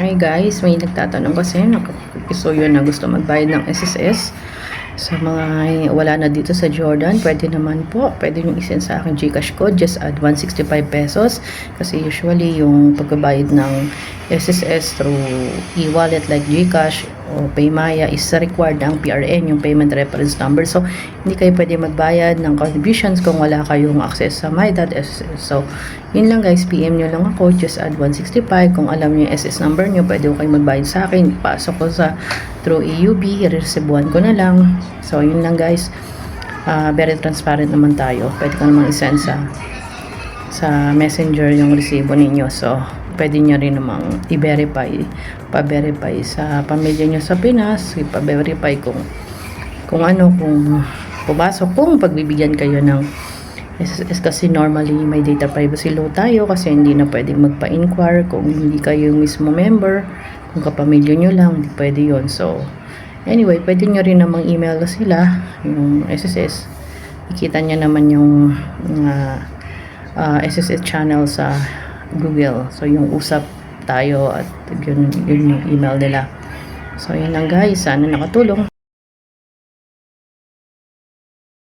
Hi guys, may nagtatanong kasi nakapisuyo na gusto magbayad ng SSS sa mga wala na dito sa Jordan, pwede naman po. Pwede nyo isend sa akin Gcash code, just add 165 pesos. Kasi usually yung pagbabayad ng SSS through e-wallet like Gcash o Paymaya is required ang PRN, yung payment reference number. So, hindi kayo pwede magbayad ng contributions kung wala kayong access sa my.sss. So, yun lang guys, PM nyo lang ako, just add 165. Kung alam nyo yung SS number nyo, pwede ko kayo magbayad sa akin. Pasok ko sa through EUB, i-receivean ko na lang. So, yun lang guys. Ah, very transparent naman tayo. Pwede ko namang isend sa sa messenger yung resibo ninyo. So, pwede nyo rin namang i-verify, pa-verify sa pamilya nyo sa Pinas, ipa-verify kung kung ano, kung pumasok, kung pagbibigyan kayo ng SSS kasi normally may data privacy law tayo kasi hindi na pwedeng magpa-inquire kung hindi kayo mismo member, kung kapamilya nyo lang, hindi pwede yon So, anyway, pwede nyo rin namang email sila, yung SSS. Ikita nyo naman yung mga uh, SSS channel sa Google. So, yung usap tayo at yun, yun yung email nila. So, yun lang guys. Sana nakatulong.